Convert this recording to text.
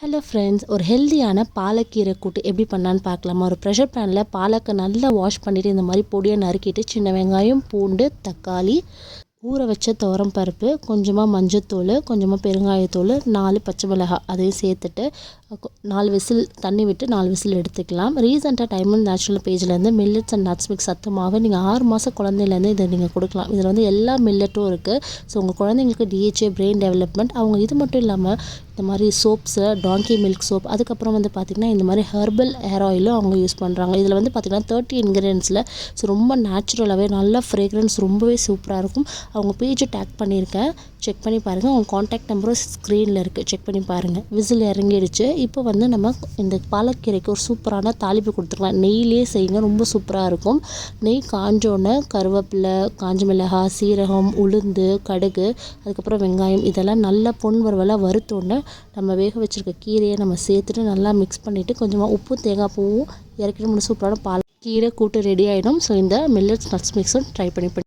Hello friends ஒரு ஹெல்தியான பாலக்கீரை கூட்டு எப்படி பண்ணான்னு பார்க்கலாமா? ஒரு ப்ரெஷர் பேனில் பாலக்கை நல்லா வாஷ் பண்ணிவிட்டு இந்த மாதிரி பொடியை நறுக்கிட்டு சின்ன வெங்காயம் பூண்டு தக்காளி ஊற வச்ச துவரம் பருப்பு கொஞ்சமாக மஞ்சத்தூள் கொஞ்சமாக பெருங்காயத்தூள் நாலு பச்சை மிளகாய் அதையும் சேர்த்துட்டு நாலு விசில் தண்ணி விட்டு நாலு விசில் எடுத்துக்கலாம். ரீசெண்டாக டைமண்ட் நேச்சுரல் பேஜ்லேருந்து மில்லட்ஸ் அண்ட் நட்ஸ் மிக்ஸ் சத்தமாக நீங்கள் ஆறு மாதம் குழந்தையிலேருந்து இதை நீங்கள் கொடுக்கலாம். இதில் வந்து எல்லா மில்லட்டும் இருக்குது ஸோ உங்கள் குழந்தைங்களுக்கு டிஹெச்ஏ பிரெயின் டெவலப்மெண்ட் அவங்க இது மட்டும் இல்லாமல் இந்த மாதிரி சோப்ஸு டாங்கி மில்க் சோப் அதுக்கப்புறம் வந்து பார்த்திங்கன்னா இந்த மாதிரி ஹெர்பல் ஹேர் ஆயிலும் அவங்க யூஸ் பண்ணுறாங்க இதில் வந்து பார்த்திங்கன்னா தேர்ட்டி இன்க்ரீடியன்ஸில் ஸோ ரொம்ப நேச்சுரலாகவே நல்ல ஃப்ரேக்ரன்ஸ் ரொம்பவே சூப்பராக இருக்கும். அவங்க பேஜை டேக் பண்ணியிருக்கேன். செக் பண்ணி பாருங்கள் அவங்க காண்டாக்ட் நம்பரும் ஸ்க்ரீனில் இருக்குது செக் பண்ணி பாருங்கள் விசில் இறங்கிடுச்சு. இப்போ வந்து நம்ம இந்த பாலக்கீரைக்கு ஒரு சூப்பரான தாளிப்பு கொடுத்துக்கலாம் நெய்லேயே செய்யுங்க. ரொம்ப சூப்பராக இருக்கும். நெய் காஞ்சோன்னே கருவேப்பிலை காஞ்ச மிளகாய் சீரகம் உளுந்து கடுகு அதுக்கப்புறம் வெங்காயம் இதெல்லாம் நல்லா பொன் வறுவலாக வறுத்தோன்னே நம்ம வேக வச்சிருக்க கீரையை நம்ம சேர்த்துட்டு நல்லா மிக்ஸ் பண்ணிவிட்டு கொஞ்சமாக உப்பு தேங்காய் பூவும் இறக்கிட்டு நம்ம சூப்பரான பால் கீரை கூட்டு ரெடி ஆகிடும் ஸோ இந்த மில்லட்ஸ் நட்ஸ் மிக்ஸும் ட்ரை பண்ணி பண்ணி